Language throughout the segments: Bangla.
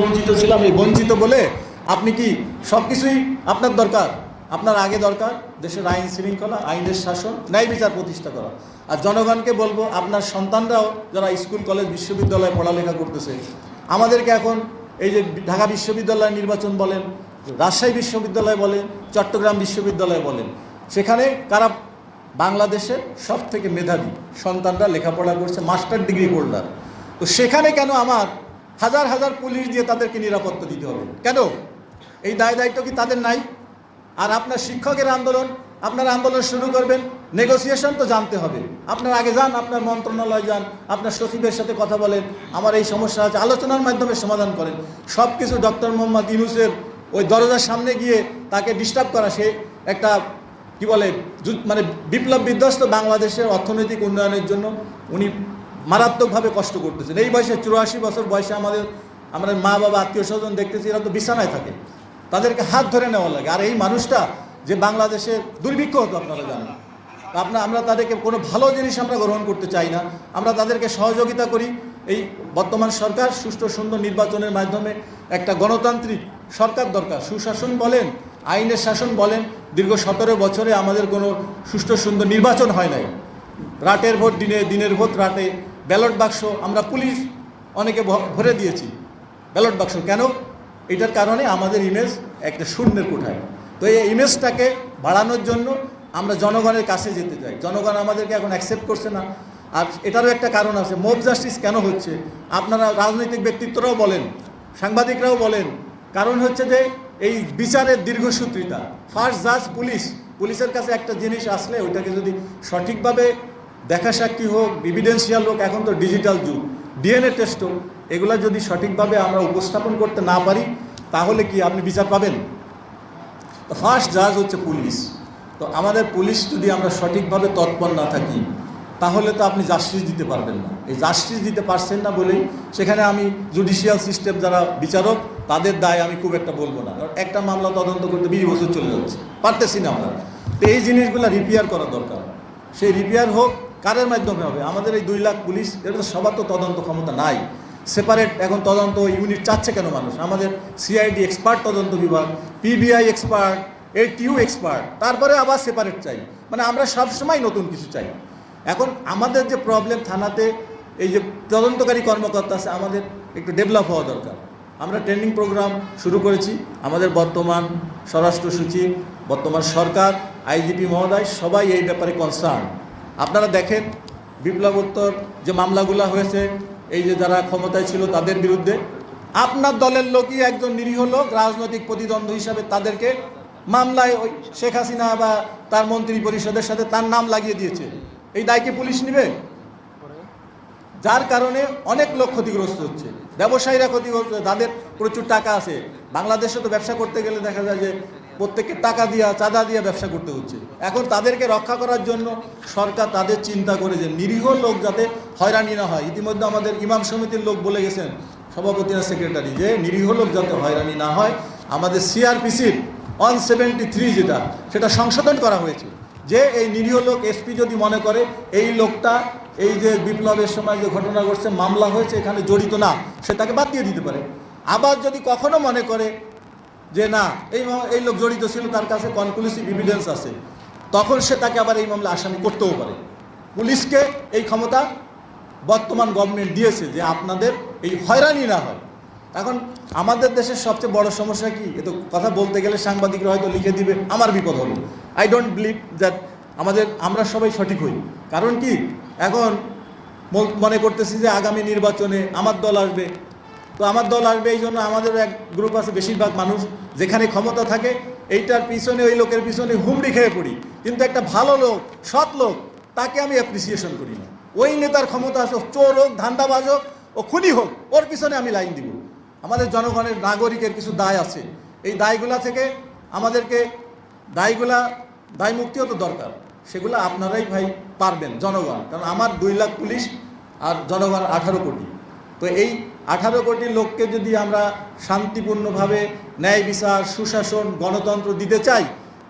বঞ্চিত ছিলাম এই বঞ্চিত বলে আপনি কি সব কিছুই আপনার দরকার? আপনার আগে দরকার, দেশের আইন শৃঙ্খলা, আইনের শাসন, ন্যায় বিচার প্রতিষ্ঠা করা। আর জনগণকে বলব, আপনার সন্তানরাও যারা স্কুল, কলেজ, বিশ্ববিদ্যালয়ে পড়ালেখা করতেছে, আমাদেরকে এখন এই যে ঢাকা বিশ্ববিদ্যালয় নির্বাচন বলেন, রাজশাহী বিশ্ববিদ্যালয় বলেন, চট্টগ্রাম বিশ্ববিদ্যালয় বলেন, সেখানে কারা বাংলাদেশের সব থেকে মেধাবী সন্তানরা লেখাপড়া করছে, মাস্টার ডিগ্রি হোল্ডার। তো সেখানে কেন আমার হাজার হাজার পুলিশ দিয়ে তাদেরকে নিরাপত্তা দিতে হবে? কেন? এই দায় দায়িত্ব কি তাদের নাই? আর আপনার শিক্ষকের আন্দোলন, আপনার আন্দোলন শুরু করবেন নেগোসিয়েশন তো জানতে হবে। আপনার আগে যান, আপনার মন্ত্রণালয় যান, আপনার সচিবের সাথে কথা বলেন, আমার এই সমস্যা আছে, আলোচনার মাধ্যমে সমাধান করেন। সব কিছু ডক্টর মোহাম্মদ ইউনুসের ওই দরজার সামনে গিয়ে তাকে ডিস্টার্ব করা, সে একটা কি বলে মানে বিপ্লব বিধ্বস্ত বাংলাদেশের অর্থনৈতিক উন্নয়নের জন্য উনি মারাত্মকভাবে কষ্ট করতেছেন। এই বয়সে চুরাশি বছর বয়সে আমাদের আমাদের মা বাবা, আত্মীয় স্বজন দেখতেছি, এরা তো বিছানায় থাকে। তাদেরকে হাত ধরে নেওয়া লাগে। আর এই মানুষটা যে বাংলাদেশে দুর্ভিক্ষ হতো আপনারা জানেন। আপনার আমরা তাদেরকে কোনো ভালো জিনিস আমরা গ্রহণ করতে চাই না। আমরা তাদেরকে সহযোগিতা করি। এই বর্তমান সরকার সুষ্ঠু সুন্দর নির্বাচনের মাধ্যমে একটা গণতান্ত্রিক সরকার দরকার। সুশাসন বলেন আইনের শাসন বলেন, দীর্ঘ সতেরো বছরে আমাদের কোনো সুষ্ঠু সুন্দর নির্বাচন হয় নাই। রাতের ভোট, দিনে, দিনের ভোট, রাতে ব্যালট বাক্স আমরা পুলিশ অনেকে ভরে দিয়েছি। ব্যালট বাক্স কেন? এটার কারণে আমাদের ইমেজ একটা শূন্যের কোঠায়। তো এই ইমেজটাকে বাড়ানোর জন্য আমরা জনগণের কাছে যেতে চাই। জনগণ আমাদেরকে এখন অ্যাকসেপ্ট করছে না। আর এটারও একটা কারণ আছে মোব জাস্টিস কেন হচ্ছে? আপনারা রাজনৈতিক ব্যক্তিত্বরাও বলেন, সাংবাদিকরাও বলেন। কারণ হচ্ছে যে এই বিচারের দীর্ঘসূত্রিতা। ফার্স্ট জাজ পুলিশ পুলিশের কাছে একটা জিনিস আসলে, ওইটাকে যদি সঠিকভাবে দেখা সাক্ষী হোক এভিডেন্সিয়াল হোক, এখন তো ডিজিটাল যুগ। ডিএনএ টেস্ট হোক, এগুলো যদি সঠিকভাবে আমরা উপস্থাপন করতে না পারি, তাহলে কি আপনি বিচার পাবেন? তো ফার্স্ট জাজ হচ্ছে পুলিশ তো আমাদের পুলিশ যদি আমরা সঠিকভাবে তৎপর না থাকি তাহলে তো আপনি জাস্টিস দিতে পারবেন না। এই জাস্টিস দিতে পারছেন না বলেই সেখানে আমি জুডিশিয়াল সিস্টেম যারা বিচারক, তাদের দায় আমি খুব একটা বলব না। কারণ একটা মামলা তদন্ত করতে বিশ বছর চলে যাচ্ছে। পারতেছি না আমরা। তো এই জিনিসগুলো রিপেয়ার করা দরকার। সেই রিপেয়ার হোক, কারের মাধ্যমে হবে। আমাদের এই দুই লাখ পুলিশ এটা তো সবার তো তদন্ত ক্ষমতা নাই। সেপারেট এখন তদন্ত ইউনিট চাচ্ছে কেন মানুষ? আমাদের সিআইডি এক্সপার্ট তদন্ত বিভাগ পিবিআই এক্সপার্ট এটিউ এক্সপার্ট তারপরে আবার সেপারেট চাই। মানে আমরা সবসময় নতুন কিছু চাই। এখন আমাদের যে প্রবলেম থানাতে এই যে তদন্তকারী কর্মকর্তা আছে, আমাদের একটু ডেভেলপ হওয়া দরকার। আমরা ট্রেনিং প্রোগ্রাম শুরু করেছি। আমাদের বর্তমান স্বরাষ্ট্র সচিব, বর্তমান সরকার আইজিপি মহোদয়, সবাই এই ব্যাপারে কনসার্ন আপনারা দেখেন বিপ্লবোত্তর যে মামলাগুলো হয়েছে, এই যে যারা ক্ষমতায় ছিল তাদের বিরুদ্ধে, আপনার দলের লোকই একজন নিরীহ লোক, রাজনৈতিক প্রতিদ্বন্দ্ব হিসাবে তাদেরকে মামলায় ওই শেখ হাসিনা বা তার মন্ত্রী পরিষদের সাথে তার নাম লাগিয়ে দিয়েছে। এই দায় কি পুলিশ নেবে? যার কারণে অনেক লোক ক্ষতিগ্রস্ত হচ্ছে। ব্যবসায়ীরা ক্ষতিগ্রস্ত তাদের প্রচুর টাকা আছে। বাংলাদেশে তো ব্যবসা করতে গেলে দেখা যায় যে প্রত্যেকের টাকা দিয়া, চাঁদা দিয়ে ব্যবসা করতে হচ্ছে। এখন তাদেরকে রক্ষা করার জন্য সরকার তাদের চিন্তা করে যে নিরীহ লোক যাতে হয়রানি না হয়। ইতিমধ্যে আমাদের ইমাম সমিতির লোক বলে গেছেন, সভাপতি না সেক্রেটারি, যে নিরীহ লোক যাতে হয়রানি না হয়, আমাদের সিআরপিসির ওয়ান সেভেন্টি থ্রি যেটা, সেটা সংশোধন করা হয়েছে। যে এই নিরীহ লোক এসপি যদি মনে করে, এই লোকটা এই যে বিপ্লবের সময় যে ঘটনা ঘটছে, মামলা হয়েছে, এখানে জড়িত না, সে তাকে বাদ দিয়ে দিতে পারে। আবার যদি কখনো মনে করে যে না, এই এই লোক জড়িত ছিল, তার কাছে কনক্লুসিভ এভিডেন্স আছে, তখন সে তাকে আবার এই মামলা আসামি করতেও পারে। পুলিশকে এই ক্ষমতা বর্তমান গভর্নমেন্ট দিয়েছে যে আপনাদের এই হয়রানি না হয়। এখন আমাদের দেশের সবচেয়ে বড় সমস্যা কি? এ তো কথা বলতে গেলে সাংবাদিকরা হয়তো লিখে দিবে, আমার বিপদ হবে আই ডোন্ট বিলিভ দ্যাট আমাদের, আমরা সবাই সঠিক হই। কারণ কি? এখন মনে করতেছি যে আগামী নির্বাচনে আমার দল আসবে। তো আমার দল আসবে এই জন্য আমাদের এক গ্রুপ আছে বেশিরভাগ মানুষ যেখানে ক্ষমতা থাকে, এইটার পিছনে, ওই লোকের পিছনে হুমড়ি খেয়ে পড়ি। কিন্তু একটা ভালো লোক, সৎ লোক, তাকে আমি অ্যাপ্রিসিয়েশন করি না। ওই নেতার ক্ষমতা আছে চোর হোক, ধান্দাবাজ হোক, ও খুনি হোক, ওর পিছনে আমি লাইন দিব। আমাদের জনগণের নাগরিকের কিছু দায় আছে। এই দায়গুলা থেকে আমাদেরকে দায়গুলা দায় মুক্তিও তো দরকার। সেগুলো আপনারাই ভাই পারবেন, জনগণ। কারণ আমার দুই লাখ পুলিশ আর জনগণ আঠারো কোটি। তো এই আঠারো কোটি লোককে যদি আমরা শান্তিপূর্ণভাবে ন্যায় বিচার, সুশাসন, গণতন্ত্র দিতে চাই,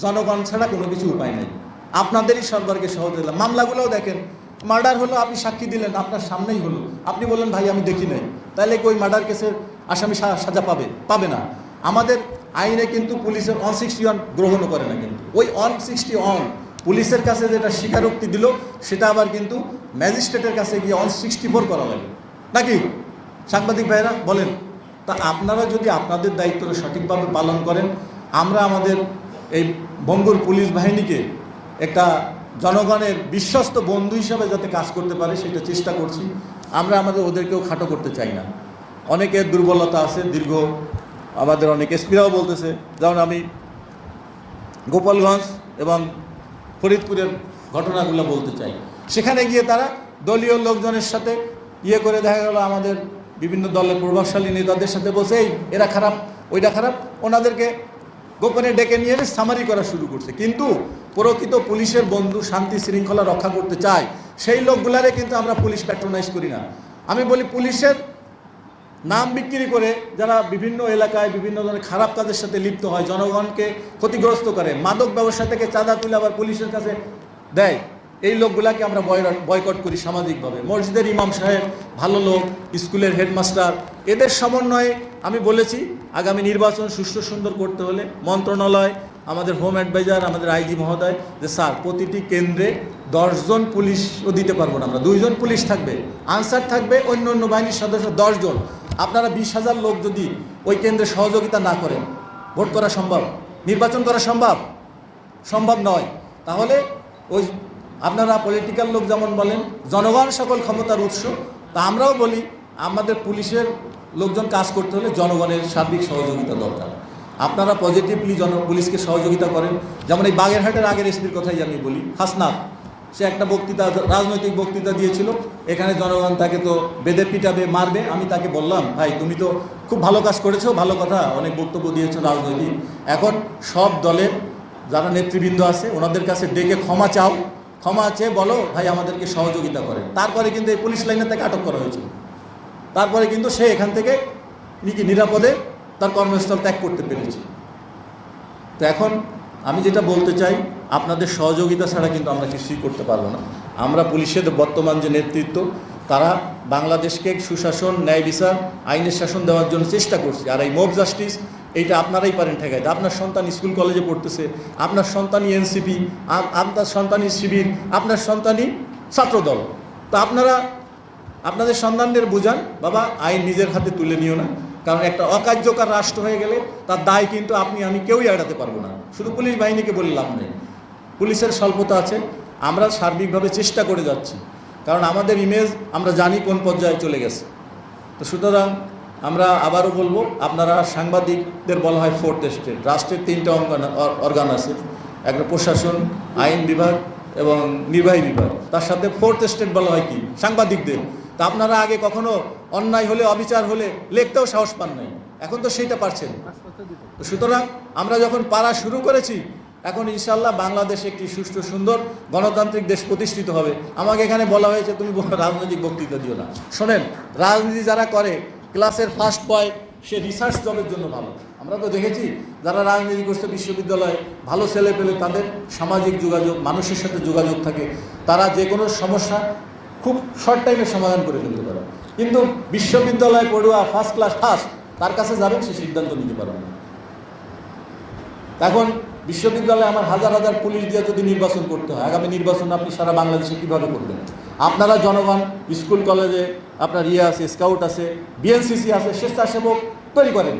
জনগণ ছাড়া কোনো কিছু উপায় নেই। আপনাদেরই সরকারকে সহজ সহযোগিতা মামলাগুলোও দেখেন, মার্ডার হলো আপনি সাক্ষী দিলেন, আপনার সামনেই হলো। আপনি বললেন, ভাই, আমি দেখি নাই। তাহলে ওই মার্ডার কেসের আসামি সাজা পাবে পাবে না। আমাদের আইনে কিন্তু পুলিশের অন সিক্সটি ওয়ান গ্রহণও করে না কিন্তু। ওই ওয়ান সিক্সটি ওয়ান পুলিশের কাছে যেটা স্বীকারোক্তি দিল, সেটা আবার কিন্তু ম্যাজিস্ট্রেটের কাছে গিয়ে ওয়ান সিক্সটি ফোর করা লাগে। নাকি? সাংবাদিক ভাইরা বলেন। তা আপনারা যদি আপনাদের দায়িত্বটা সঠিকভাবে পালন করেন, আমরা আমাদের এই বঙ্গুর পুলিশ বাহিনীকে একটা জনগণের বিশ্বস্ত বন্ধু হিসাবে যাতে কাজ করতে পারে, সেটা চেষ্টা করছি। আমরা আমাদের ওদেরকেও খাটো করতে চাই না। অনেকের দুর্বলতা আছে, দীর্ঘ, আমাদের অনেক এসপিরাও বলতেছে। যেমন আমি গোপালগঞ্জ এবং ফরিদপুরের ঘটনাগুলো বলতে চাই। সেখানে গিয়ে তারা দলীয় লোকজনের সাথে ইয়ে করে দেখা গেল, আমাদের বিভিন্ন দলের প্রভাবশালী নেতাদের সাথে বসে এই, এরা খারাপ, ওইটা খারাপ। ওনাদেরকে গোপনে ডেকে নিয়ে এসে সামারি করা শুরু করছে। কিন্তু প্রকৃত পুলিশের বন্ধু শান্তি শৃঙ্খলা রক্ষা করতে চায়, সেই লোকগুলারে কিন্তু আমরা পুলিশ প্যাট্রোনাইজ করি না। আমি বলি, পুলিশের নাম বিক্রি করে যারা বিভিন্ন এলাকায় বিভিন্ন ধরনের খারাপ কাজের সাথে লিপ্ত হয়, জনগণকে ক্ষতিগ্রস্ত করে, মাদক ব্যবসা থেকে চাঁদা তুলে আবার পুলিশের কাছে দেয়, এই লোকগুলাকে আমরা বয়- বয়কট করি সামাজিকভাবে। মসজিদের ইমাম সাহেব ভালো লোক, স্কুলের হেডমাস্টার, এদের সমন্বয়ে আমি বলেছি, আগামী নির্বাচন সুষ্ঠু সুন্দর করতে হলে মন্ত্রণালয়, আমাদের হোম অ্যাডভাইজার, আমাদের আইজি মহোদয় যে, স্যার, প্রতিটি কেন্দ্রে দশজন পুলিশও দিতে পারব না আমরা। দুইজন পুলিশ থাকবে, আনসার থাকবে, অন্য অন্য বাহিনীর সদস্য দশজন। আপনারা বিশ হাজার লোক যদি ওই কেন্দ্রে সহযোগিতা না করেন, ভোট করা সম্ভব? নির্বাচন করা সম্ভব? সম্ভব নয়। তাহলে ওই আপনারা পলিটিক্যাল লোক যেমন বলেন, জনগণ সকল ক্ষমতার উৎস, তা আমরাও বলি, আমাদের পুলিশের লোকজন কাজ করতে হলে জনগণের সার্বিক সহযোগিতা দরকার। আপনারা পজিটিভলি জন পুলিশকে সহযোগিতা করেন। যেমন এই বাগেরহাটের আগের এসপির কথাই আমি বলি হাসনাথ সে একটা বক্তৃতা, রাজনৈতিক বক্তৃতা দিয়েছিল। এখানে জনগণ তাকে তো বেদে পিটাবে, মারবে। আমি তাকে বললাম, ভাই, তুমি তো খুব ভালো কাজ করেছ, ভালো কথা, অনেক বক্তব্য দিয়েছ রাজনৈতিক। এখন সব দলের যারা নেতৃবৃন্দ আছে, ওনাদের কাছে ডেকে ক্ষমা চাও। ক্ষমা চেয়ে বলো, ভাই, আমাদেরকে সহযোগিতা করে। তারপরে কিন্তু এই পুলিশ লাইনে তাকে আটক করা হয়েছিল। তারপরে কিন্তু সে এখান থেকে নিরাপদে তার কর্মস্থল ত্যাগ করতে পেরেছে। তো এখন আমি যেটা বলতে চাই, আপনাদের সহযোগিতা ছাড়া কিন্তু আমরা কিছুই করতে পারব না। আমরা পুলিশের বর্তমান যে নেতৃত্ব, তারা বাংলাদেশকে সুশাসন, ন্যায় বিচার, আইনের শাসন দেওয়ার জন্য চেষ্টা করছে। আর এই মোব জাস্টিস এইটা আপনারাই পারেন ঠেকাইতে আপনার সন্তান স্কুল কলেজে পড়তেছে, আপনার সন্তানই এনসিপি আপনার সন্তানই শিবির, আপনার সন্তানই ছাত্রদল। তো আপনারা, আপনাদের সন্তানদের বোঝান, বাবা, আইন নিজের হাতে তুলে নিও না। কারণ একটা অকার্যকর রাষ্ট্র হয়ে গেলে তার দায় কিন্তু আপনি, আমি কেউই এড়াতে পারব না। শুধু পুলিশ বাহিনীকে বলে লাভ নেই। পুলিশের স্বল্পতা আছে। আমরা সার্বিকভাবে চেষ্টা করে যাচ্ছি। কারণ আমাদের ইমেজ আমরা জানি কোন পর্যায়ে চলে গেছে। তো সুতরাং আমরা আবারও বলব, আপনারা সাংবাদিকদের বলা হয় ফোর্থ স্টেট রাষ্ট্রের তিনটা অঙ্গন অর্গান আছে। একটা প্রশাসন, আইন বিভাগ এবং নির্বাহী বিভাগ। তার সাথে ফোর্থ স্টেট বলা হয় কি? সাংবাদিকদের। তা আপনারা আগে কখনো অন্যায় হলে, অবিচার হলে লিখতেও সাহস পান নাই। এখন তো সেইটা পারছেন। সুতরাং আমরা যখন পারা শুরু করেছি, এখন ইনশাল্লাহ বাংলাদেশ একটি সুষ্ঠু, সুন্দর, গণতান্ত্রিক দেশ প্রতিষ্ঠিত হবে। আমাকে এখানে বলা হয়েছে, তুমি রাজনৈতিক বক্তৃতা দিও না। শোনেন, রাজনীতি যারা করে, ক্লাসের ফার্স্ট বয় সে রিসার্চ জবের জন্য ভালো। আমরা তো দেখেছি, যারা রাজনীতি করছে বিশ্ববিদ্যালয়ে, ভালো ছেলে পেলে তাদের সামাজিক যোগাযোগ, মানুষের সাথে যোগাযোগ থাকে। তারা যে কোনো সমস্যা খুব শর্ট টাইমে সমাধান করে ফেলতে পারে। কিন্তু বিশ্ববিদ্যালয় পড়ুয়া ফার্স্ট ক্লাস ফার্স্ট তার কাছে যাবেন সে সিদ্ধান্ত নিতে পারবে না। এখন বিশ্ববিদ্যালয়ে আমার হাজার হাজার পুলিশ দিয়ে যদি নির্বাচন করতে হয়, আগামী নির্বাচন আপনি সারা বাংলাদেশে কীভাবে করবেন? আপনারা জনগণ, স্কুল, কলেজে আপনার ইয়ে আছে স্কাউট আছে বিএনসিসি আছে, স্বেচ্ছাসেবক তৈরি করেন।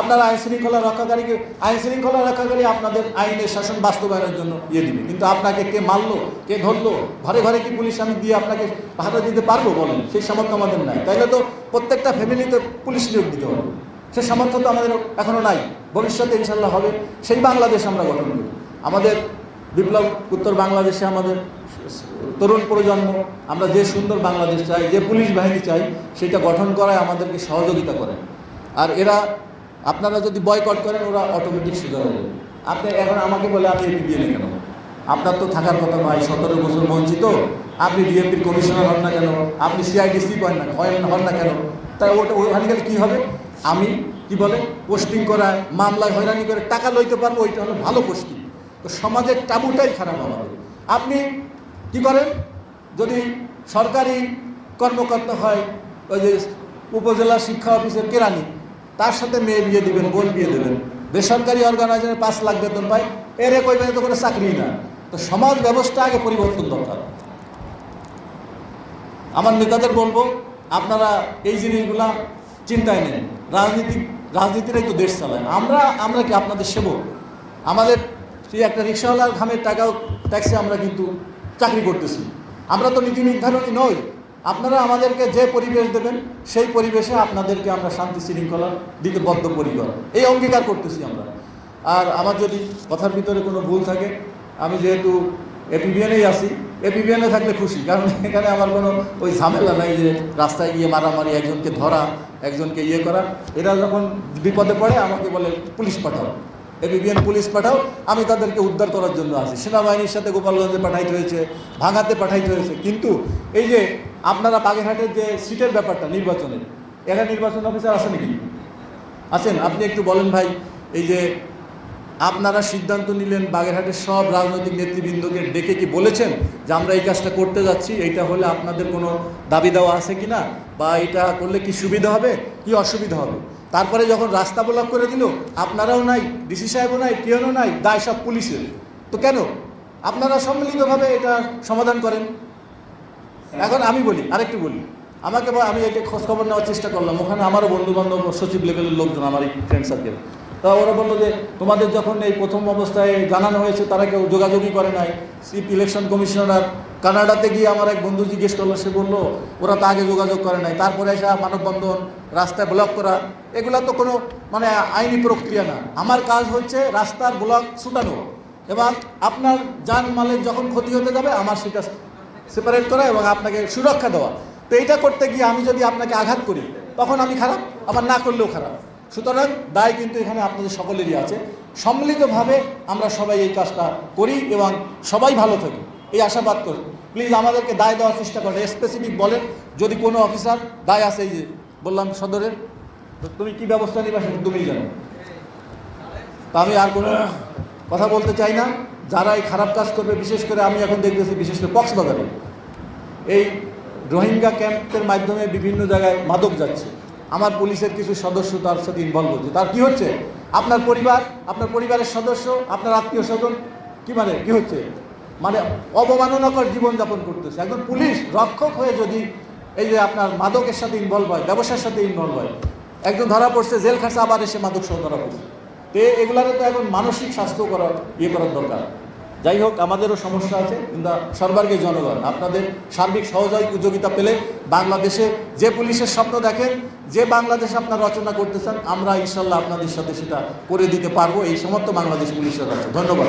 আপনারা আইন শৃঙ্খলা রক্ষাকারীকে আইন শৃঙ্খলা রক্ষাকারী আপনাদের আইনের শাসন বাস্তবায়নের জন্য ইয়ে দিবে। কিন্তু আপনাকে কে মারলো, কে ধরলো, ঘরে ঘরে কি পুলিশ আমি দিয়ে আপনাকে ভাড়া দিতে পারব বলেন? সেই সামর্থ্য আমাদের নাই। তাইলে তো প্রত্যেকটা ফ্যামিলিতে পুলিশ নিয়োগ দিতে হবে। সে সামর্থ্য তো আমাদের এখনও নাই। ভবিষ্যতে ইনশাল্লাহ হবে। সেই বাংলাদেশ আমরা গঠন করি আমাদের বিপ্লব উত্তর বাংলাদেশে আমাদের তরুণ প্রজন্ম, আমরা যে সুন্দর বাংলাদেশ চাই, যে পুলিশ বাহিনী চাই, সেটা গঠন করায় আমাদেরকে সহযোগিতা করেন আর এরা আপনারা যদি বয়কট করেন, ওরা অটোমেটিক সুযোগ আপনি এখন আমাকে বলে আপনি এটি দিয়ে কেন? আপনার তো থাকার কথা নয়, সতেরো বছর বঞ্চিত। আপনি ডিএমপির কমিশনার হন না কেন? আপনি সিআইডিসি হন না হয় হন না কেন? তাই ওটা ওখানে গেলে কী হবে? আমি কি বলে পোস্টিং করা মামলায় হয়রানি করে টাকা লইতে পারব, ওইটা হলো ভালো পোস্টিং তো সমাজের টাবুটাই খারাপ আমাদের। আপনি কি করেন? যদি সরকারি কর্মকর্তা হয়, ওই যে উপজেলা শিক্ষা অফিসের কেরানি তার সাথে মেয়ে বিয়ে দিবেন, বোন বিয়ে দেবেন। বেসরকারি অর্গানাইজেশনে পাঁচ লাখ বেতন পায়, এর কইবেন তো কোনো চাকরি না। তো সমাজ ব্যবস্থা আগে পরিবর্তন দরকার। আমার নেতাদের বলব, আপনারা এই জিনিসগুলা চিন্তায় নেন। রাজনীতি রাজনীতিরাই তো দেশ চালায়। আমরা আমরা কি আপনাদের সেবক? আমাদের সেই একটা রিক্সাওয়ালার ঘামের টাকাও ট্যাক্সে আমরা কিন্তু চাকরি করতেছি। আমরা তো নীতি নির্ধারণী নই। আপনারা আমাদেরকে যে পরিবেশ দেবেন, সেই পরিবেশে আপনাদেরকে আমরা শান্তি শৃঙ্খলা দিতে বদ্ধপরিকর। এই অঙ্গীকার করতেছি আমরা। আর আমার যদি কথার ভিতরে কোনো ভুল থাকে, আমি যেহেতু এপিবিএনেই আসি এপিবিএনে থাকলে খুশি, কারণ এখানে আমার কোনো ওই ঝামেলা নাই যে রাস্তায় গিয়ে মারামারি, একজনকে ধরা, একজনকে ইয়ে করা। এরা যখন বিপদে পড়ে, আমাকে বলে, পুলিশ পাঠাও। এপিবিএন পুলিশ পাঠাও, আমি তাদেরকে উদ্ধার করার জন্য আছি সেনাবাহিনীর সাথে গোপালগঞ্জে পাঠাইতে হয়েছে, ভাঙাতে পাঠাইতে হয়েছে। কিন্তু এই যে আপনারা বাগেরহাটের যে সিটের ব্যাপারটা নির্বাচনের, এরা নির্বাচন অফিসার আছে নাকি? আছেন? আপনি একটু বলেন ভাই, এই যে আপনারা সিদ্ধান্ত নিলেন বাগেরহাটের সব রাজনৈতিক নেতৃবৃন্দকে ডেকে কি বলেছেন যে আমরা এই কাজটা করতে যাচ্ছি, এইটা হলে আপনাদের কোনো দাবি দেওয়া আছে কি না বা এটা করলে কি সুবিধা হবে? কি অসুবিধা হবে? তারপরে যখন রাস্তা ব্লক করে দিল, আপনারাও নাই, ডিসি সাহেবও নাই পিয়নও নাই, দায় সব পুলিশের। তো কেন? আপনারা সম্মিলিতভাবে এটা সমাধান করেন। এখন আমি বলি, আরেকটু বলি। আমাকে আমি এটা খোঁজখবর নেওয়ার চেষ্টা করলাম। ওখানে আমারও বন্ধু বান্ধব সচিব লেভেলের লোকজন, আমার এই ফ্রেন্ড সার্কেল তা ওরা বলল যে, তোমাদের যখন এই প্রথম অবস্থায় জানানো হয়েছে, তারা কেউ যোগাযোগই করে নাই। চিফ ইলেকশন কমিশনার কানাডাতে গিয়ে আমার এক বন্ধু জিজ্ঞেস করল, সে বলল, ওরা তো আগে যোগাযোগ করে নাই। তারপরে এসে মানববন্ধন, রাস্তায় ব্লক করা, এগুলো তো কোনো মানে আইনি প্রক্রিয়া না। আমার কাজ হচ্ছে রাস্তার ব্লক ছুটানো। এবং আপনার যান মালের যখন ক্ষতি হতে যাবে, আমার সেটা সেপারেট করা এবং আপনাকে সুরক্ষা দেওয়া। তো এইটা করতে গিয়ে আমি যদি আপনাকে আঘাত করি, তখন আমি খারাপ, আবার না করলেও খারাপ। সুতরাং দায় কিন্তু এখানে আপনাদের সকলেরই আছে। সম্মিলিতভাবে আমরা সবাই এই কাজটা করি এবং সবাই ভালো থাকি। এই আশাবাদ করি। প্লিজ আমাদেরকে দায় দেওয়ার চেষ্টা করেন। স্পেসিফিক বলেন, যদি কোনো অফিসার দায় আছে এই যে বললাম সদরের তুমি কি ব্যবস্থা নিবা সেটা তুমিই জানো। তা আমি আর কোনো কথা বলতে চাই না। যারা এই খারাপ কাজ করবে, বিশেষ করে আমি এখন দেখতেছি বিশেষ করে কক্সবাজারে। এই রোহিঙ্গা ক্যাম্পের মাধ্যমে বিভিন্ন জায়গায় মাদক যাচ্ছে। আমার পুলিশের কিছু সদস্য তার সাথে ইনভলভ হচ্ছে। তার কি হচ্ছে? আপনার পরিবার, আপনার পরিবারের সদস্য, আপনার আত্মীয় স্বজন কি মানে কি হচ্ছে? মানে অবমাননাকর জীবনযাপন করতেছে। একজন পুলিশ রক্ষক হয়ে যদি এই যে আপনার মাদকের সাথে ইনভলভ হয়, ব্যবসার সাথে ইনভলভ হয়, একজন ধরা পড়ছে, জেল খাসা আবার এসে মাদক সহ ধরা পড়ছে তো এগুলারে তো এখন মানসিক স্বাস্থ্য করার ইয়ে করার দরকার। যাই হোক, আমাদেরও সমস্যা আছে কিন্তু সর্বার্গে জনগণ। আপনাদের সার্বিক সহযোগিতা পেলে বাংলাদেশে যে পুলিশের স্বপ্ন দেখেন, যে বাংলাদেশ আপনার রচনা করতে চান, আমরা ইনশাল্লাহ আপনাদের সাথে সেটা করে দিতে পারব। এই সমস্ত বাংলাদেশ পুলিশের আছে ধন্যবাদ।